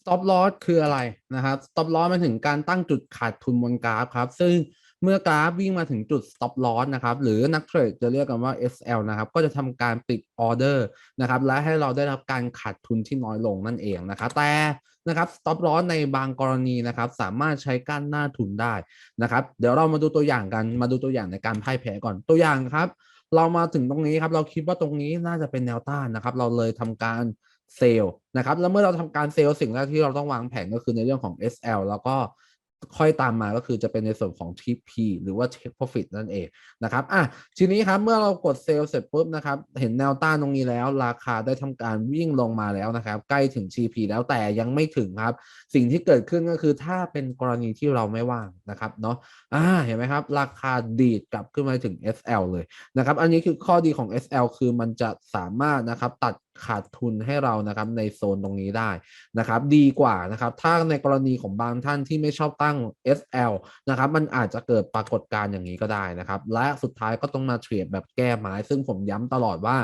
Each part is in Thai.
stop loss คืออะไรนะครับ stop loss หมายถึงการตั้งจุดขาดทุนบนกราฟครับ ซึ่งเมื่อกราฟวิ่งมาถึงจุด stop loss นะครับ หรือนักเทรดจะเรียกกันว่า SL นะครับ ก็จะทำการปิดออเดอร์นะครับ และให้เราได้รับการขาดทุนที่น้อยลงนั่นเองนะครับ แต่นะครับ stop loss ในบางกรณีนะครับ สามารถใช้กั้นหน้าทุนได้นะครับ เดี๋ยวเรามาดูตัวอย่างกัน มาดูตัวอย่างในการพ่ายแพ้ก่อน ตัวอย่างครับ เรามาถึงตรงนี้ครับ เราคิดว่าตรงนี้น่าจะเป็นแนวต้านนะครับ เราเลยทำการ เซลล์นะครับ แล้วเมื่อเราทำการเซลล์สิ่งแรกที่เราต้องวางแผนก็คือในเรื่องของ SL แล้วก็ค่อยตามมาก็คือจะเป็นในส่วนของ TP หรือว่า Take Profit นั่นเองนะครับอะทีนี้ครับเมื่อเรากดเซลล์เสร็จปุ๊บนะครับ เห็นแนวต้านตรงนี้แล้ว ราคาได้ทำการวิ่งลงมาแล้วนะครับ ใกล้ถึง TP แล้วแต่ยังไม่ถึงครับ สิ่งที่เกิดขึ้นก็คือถ้าเป็นกรณีที่เราไม่ว่างนะครับเนาะอ่าเห็นไหมครับ ราคาดีดกลับขึ้นมาถึง SL เลยนะครับ อันนี้คือข้อดีของ SL คือมันจะสามารถนะครับตัดขาดทุนให้เรานะครับในโซนตรงนี้ได้นะครับ ดีกว่านะครับถ้าในกรณีของบางท่านที่ไม่ชอบตั้ง SL นะครับ มันอาจจะเกิดปรากฏการณ์อย่างนี้ก็ได้นะครับ และสุดท้ายก็ต้องมาเทรดแบบแก้ไม้ ซึ่งผมย้ำตลอดว่า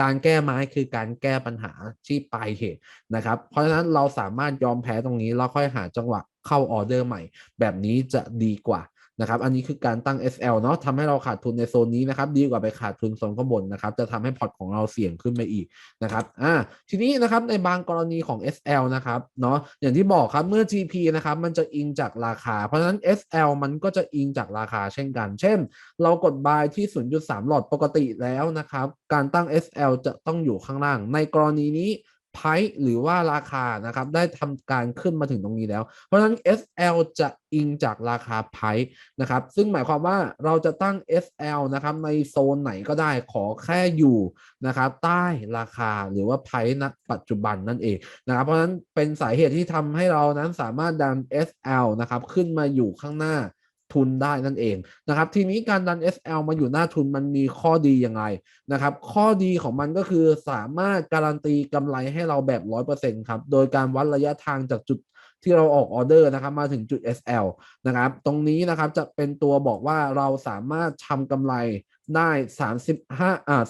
การแก้ไม้คือการแก้ปัญหาที่ปลายเหตุนะครับ เพราะฉะนั้นเราสามารถยอมแพ้ตรงนี้แล้วค่อยหาจังหวะเข้าออเดอร์ใหม่ แบบนี้จะดีกว่า นะครับอันนี้คือการตั้ง SL เนาะทำให้เราขาดทุนในโซนนี้นะครับดีกว่าไปขาดทุนโซนข้างบนนะครับจะทำให้พอร์ตของเราเสี่ยงขึ้นไปอีกนะครับอ่าทีนี้นะครับในบางกรณีของ SL นะครับเนาะอย่างที่บอกครับเมื่อ GP นะครับมันจะอิงจากราคา เพราะฉะนั้น SL มันก็จะอิงจากราคาเช่นกัน เช่น เรากด buy ที่ 0.3 หลอดปกติแล้วนะครับการตั้ง SL จะต้องอยู่ข้างล่าง ในกรณีนี้ ไพหรือว่าราคานะครับได้ทำการขึ้นมาถึงตรงนี้แล้ว เพราะฉะนั้น SL จะอิงจากราคาไพนะครับซึ่งหมายความว่าเราจะตั้ง SL นะครับในโซนไหนก็ได้ขอแค่อยู่นะครับใต้ราคาหรือว่าไพณปัจจุบันนั่นเองนะครับเพราะฉะนั้นเป็นสาเหตุที่ทำให้เรานั้นสามารถดัน SL นะครับขึ้นมาอยู่ข้างหน้า ทุนได้นั่นเองนะครับ ทีนี้การดัน SL มาอยู่หน้าทุนมันมีข้อดียังไงนะครับ ข้อดีของมันก็คือสามารถการันตีกำไรให้เราแบบ 100%ครับ โดยการวัดระยะทางจากจุดที่เราออกออเดอร์นะครับมาถึงจุด SL นะครับ ตรงนี้นะครับจะเป็นตัวบอกว่าเราสามารถทำกำไรได้35อ่า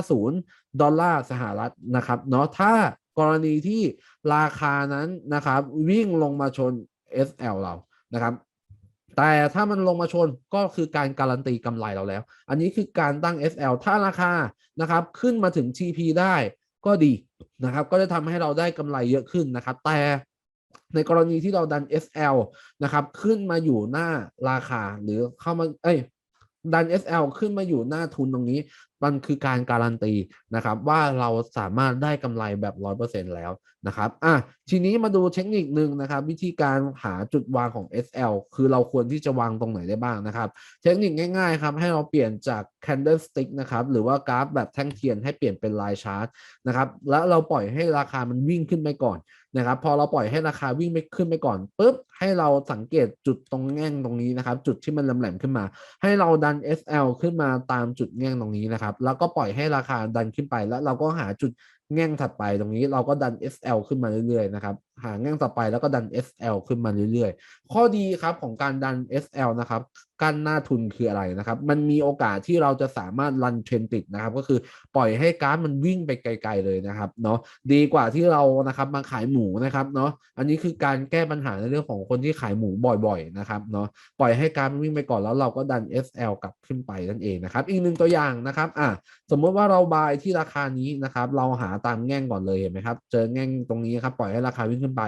31.50 ดอลลาร์สหรัฐนะครับเนาะถ้ากรณีที่ราคานั้นนะครับวิ่งลงมาชน SL เรานะครับ แต่ถ้ามันลงมาชนก็คือการการันตีกำไรเราแล้ว อันนี้คือการตั้ง SL ถ้าราคานะครับขึ้นมาถึง TP ได้ก็ดีนะครับก็จะทำให้เราได้กำไรเยอะขึ้นนะครับ แต่ในกรณีที่เราดัน SL นะครับขึ้นมาอยู่หน้าราคาหรือเข้ามาเอ้ย ดัน SL ขึ้นมาอยู่หน้าทุนตรงนี้ มันคือการการันตีนะครับ ว่าเราสามารถได้กำไรแบบ 100%แล้วนะครับอะทีนี้มาดูเทคนิคหนึ่งนะครับ วิธีการหาจุดวางของ SL คือเราควรที่จะวางตรงไหนได้บ้างนะครับ เทคนิคง่ายๆครับให้เราเปลี่ยนจาก candlestick นะครับหรือว่ากราฟแบบแท่งเทียนให้เปลี่ยนเป็นลายชาร์ตนะครับแล้วเราปล่อยให้ราคามันวิ่งขึ้นไปก่อน นะครับพอเราปล่อยให้ราคาวิ่งไปขึ้นไปก่อนปุ๊บให้เราสังเกตจุดตรงแง่งตรงนี้นะครับ จุดที่มันแหลมๆขึ้นมา ให้เราดัน SL ขึ้นมาตามจุดแง่งตรงนี้นะครับ แล้วก็ปล่อยให้ราคาดันขึ้นไป แล้วเราก็หาจุดแง่งถัดไปตรงนี้เราก็ดัน SL ขึ้นมาเรื่อยๆนะครับหาแง่งต่อไปแล้วก็ดัน SL ขึ้นมาเรื่อยๆ ข้อดีครับของการดัน SL นะครับกั้นหน้าทุนคืออะไรนะครับ มันมีโอกาสที่เราจะสามารถรันเทรนติดนะครับ ก็คือปล่อยให้การ์ดมันวิ่งไปไกล ๆเลยนะครับเนาะดีกว่าที่เรานะครับมาขายหมูนะครับเนาะอันนี้คือการแก้ปัญหาในเรื่องของคนที่ขายหมูบ่อยๆนะครับเนาะปล่อยให้การ์ดมันวิ่งไปก่อนแล้วเราก็ดัน SL กลับขึ้นไปนั่นเองนะครับอีกหนึ่งตัวอย่างนะครับอะสมมติว่าเราบายที่ราคานี้นะครับ เราหาตามแง่งก่อนเลยเห็นไหมครับ เจอแง่งตรงนี้ครับปล่อยให้ราคาวิ่งขึ้นไป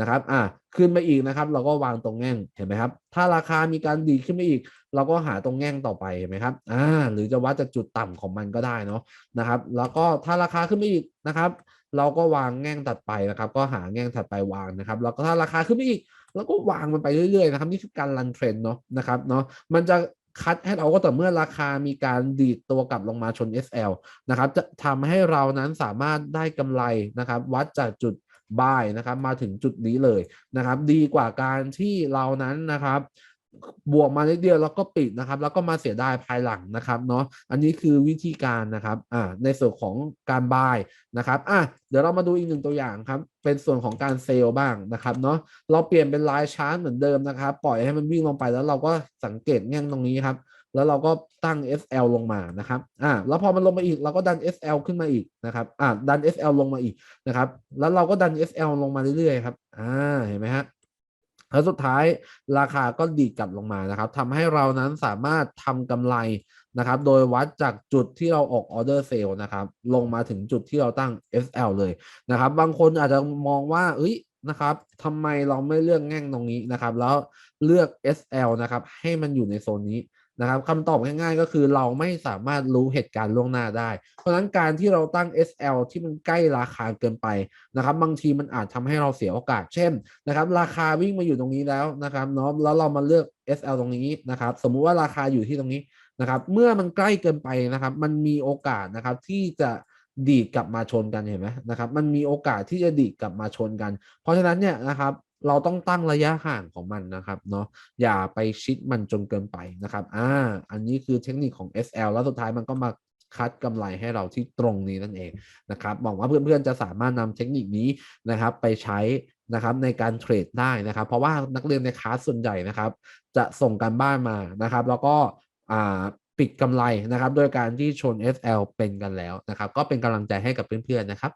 นะครับอะขึ้นมาอีกนะครับ เราก็วางตรงแง่งเห็นไหมครับ ถ้าราคามีการดีขึ้นไปอีก เราก็หาตรงแง่งต่อไปเห็นไหมครับอ่าหรือจะวัดจากจุดต่ำของมันก็ได้เนาะนะครับ แล้วก็ถ้าราคาขึ้นไปอีกนะครับ เราก็วางแง่งถัดไปนะครับ ก็หาแง่งถัดไปวางนะครับ แล้วก็ถ้าราคาขึ้นไปอีกเราก็วางมันไปเรื่อยๆนะครับนี่คือการรันเทรนเนาะนะครับเนาะมันจะคัดให้เราก็แต่เมื่อราคามีการดีดตัวกลับลงมาชน SL นะครับ จะทำให้เรานั้นสามารถได้กำไรนะครับ วัดจากจุด บายนะครับมาถึงจุดนี้เลยนะครับ ดีกว่าการที่เรานั้นนะครับบวกมาเดียวแล้วก็ปิดนะครับ แล้วก็มาเสียดายภายหลังนะครับเนาะอันนี้คือวิธีการนะครับอ่าในส่วนของการบายนะครับอะเดี๋ยวเรามาดูอีกหนึ่งตัวอย่างครับเป็นส่วนของการเซลล์บ้างนะครับเนาะเราเปลี่ยนเป็นลายชาร์ตเหมือนเดิมนะครับ ปล่อยให้มันวิ่งลงไปแล้วเราก็สังเกตแง่งตรงนี้ครับ แล้วเราก็ตั้ง SL ลงมานะครับอ่าแล้วพอมันลงมาอีกเราก็ดัน SL ขึ้นมาอีกนะครับอ่าดัน SL ลงมาอีกนะครับแล้วเราก็ดัน SL ลงมาเรื่อยๆครับอ่าเห็นไหมฮะแล้วสุดท้ายราคาก็ดีดกลับลงมานะครับทำให้เรานั้นสามารถทำกำไรนะครับ โดยวัดจากจุดที่เราออกออเดอร์เซลนะครับ ลงมาถึงจุดที่เราตั้ง SL เลยนะครับ บางคนอาจจะมองว่าเอ้ยนะครับทำไมเราไม่เลือกแง่งตรงนี้นะครับ แล้วเลือก SL นะครับ ให้มันอยู่ในโซนนี้ นะครับคำตอบง่ายๆ ก็คือเราไม่สามารถรู้เหตุการณ์ล่วงหน้าได้ เพราะฉะนั้นการที่เราตั้ง SL ที่มันใกล้ราคาเกินไปนะครับ บางทีมันอาจทำให้เราเสียโอกาส เช่นนะครับ ราคาวิ่งมาอยู่ตรงนี้แล้วนะครับเนาะแล้วเรามาเลือก SL ตรงนี้นะครับ สมมุติว่าราคาอยู่ที่ตรงนี้นะครับ เมื่อมันใกล้เกินไปนะครับ มันมีโอกาสนะครับที่จะดีดกลับมาชนกันเห็นไหมนะครับ มันมีโอกาสที่จะดีดกลับมาชนกัน เพราะฉะนั้นเนี่ยนะครับ เราต้องตั้งระยะห่างของมันนะครับเนาะอย่าไปชิดมันจนเกินไปนะครับอ่าอันนี้คือเทคนิคของ SL แล้วสุดท้ายมันก็มาคัดกำไรให้เราที่ตรงนี้นั่นเองนะครับหวังว่าเพื่อนๆจะสามารถนำเทคนิคนี้นะครับ ไปใช้นะครับในการเทรดได้นะครับ เพราะว่านักเรียนในคลาสส่วนใหญ่นะครับ จะส่งการบ้านมานะครับ แล้วก็อ่าปิดกำไรนะครับ โดยการที่ชน SL เป็นกันแล้วนะครับ ก็เป็นกำลังใจให้กับเพื่อนๆนะครับ